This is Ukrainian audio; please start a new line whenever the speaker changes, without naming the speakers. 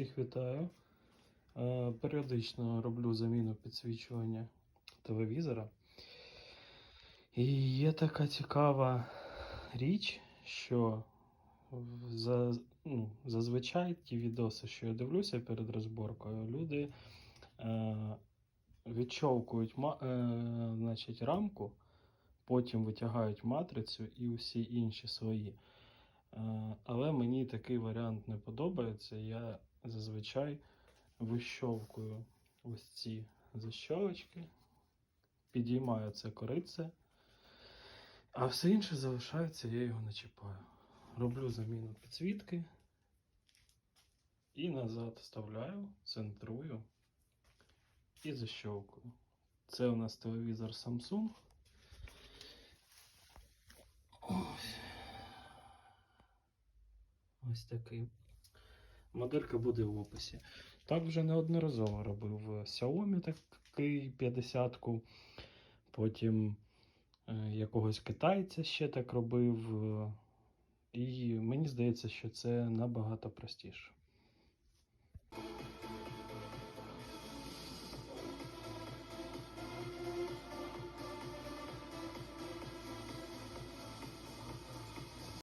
Всіх вітаю. Е, Періодично роблю заміну підсвічування телевізора. І є така цікава річ, що за, ну, зазвичай ті відоси, що я дивлюся перед розборкою, люди е, відчовкують ма, е, значить, рамку, потім витягають матрицю і усі інші свої. Е, такий варіант не подобається. Я зазвичай вищовкую ось ці защолочки, підіймаю це корице, а все інше залишається, я його не чіпаю. Роблю заміну підсвітки і назад вставляю, центрую і защовкую. Це у нас телевізор Samsung. Ось такий. Моделька буде в описі. Так вже неодноразово робив Xiaomi такий 50-ку. Потім е, якогось китайця ще так робив. е, І мені здається, що це набагато простіше.